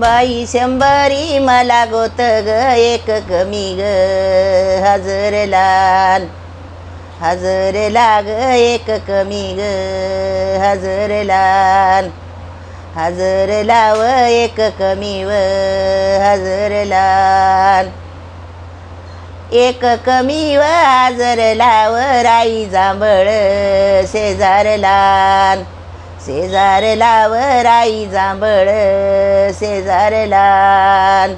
बाई शंभरी मला गोत ग एक कमी ग. हजर लाल हजर लाग एक कमी ग. हजर लाल हजर लाव एक कमी व. हजर लाल एक कमी व हजर लाव. राई जांभळ शेजार लाल. शेजार लाव राई जांभळ शेजार लाल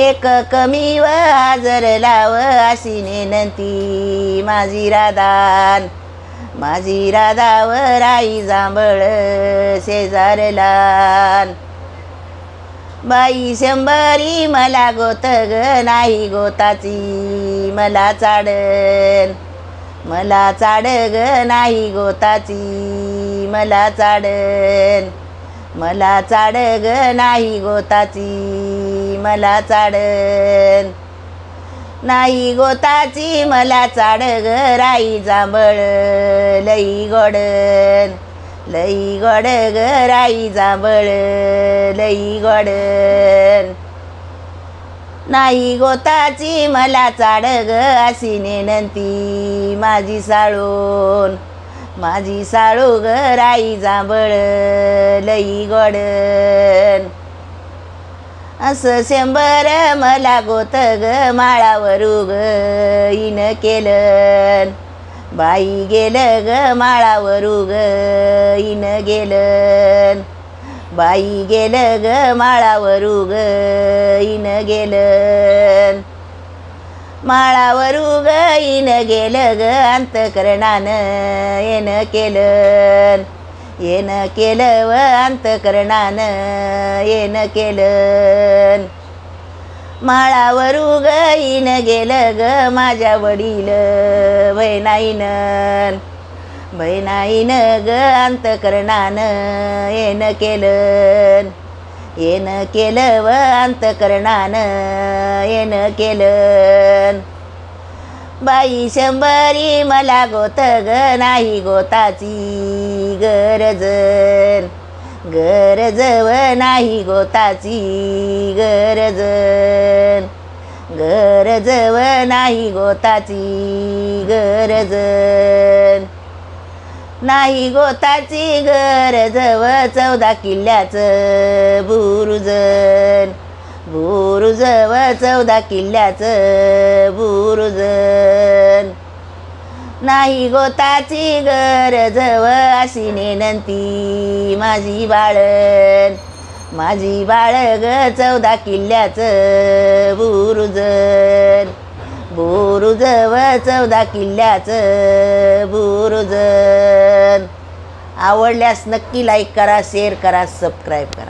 एक कमी व हजर लाव अशी नेनंती माझी राधान. माझी राधावर आई जांभळ शेजार लाल बाई शंभरी मला गोत ग नाही गोताची मला चाडन. मला चाड ग नाही गोताची. मला चाडन. मला चाड ग नाही गोताची. मला चाडन. नाही गोताची मला चाड ग राई जांभळ. लई गोडन. लई गोड ग राई जांभळ. लई गोडन. नाही गोताची मला चाड ग अशी नेनंती माझी साळून. माझी साळू ग राई जांभळ लई गोड. असं शंभर मला गोत ग माळावरू ग इन केलं. बाई गेलं ग माळावर उग इन गेलं. बाई गेलं ग माळावरू उग इन गेलं. माळावरू ग इन गेलं ग अंतकरणानं. येन केलं येन केलं व अंतकरणानं. येन केलं. माळावरू ग इन गेलं ग माझ्या वडील बहिणाईनं. बहिणाईनं ग अंतकरणानं. येन केलं. येन केलं व अंतकरणानं येन केलं बाई शंभरी मला गोत ग नाही गोताची गरज गरज व नाही गोताची गरज गरज व नाही गोताची गरज नाही गोताची गरजव चौदा किल्ल्याचं बुरुजन. बुरुजव चौदा किल्ल्याचं बुरुजन. नाही गोताची गरजव अशी नेनंती माझी बाळन. माझी बाळ ग चौदा किल्ल्याचं बुरुजन. बुरुजव चौदा किल्ल्याचं आवडल्यास नक्की लाईक करा शेअर करा सबस्क्राईब करा.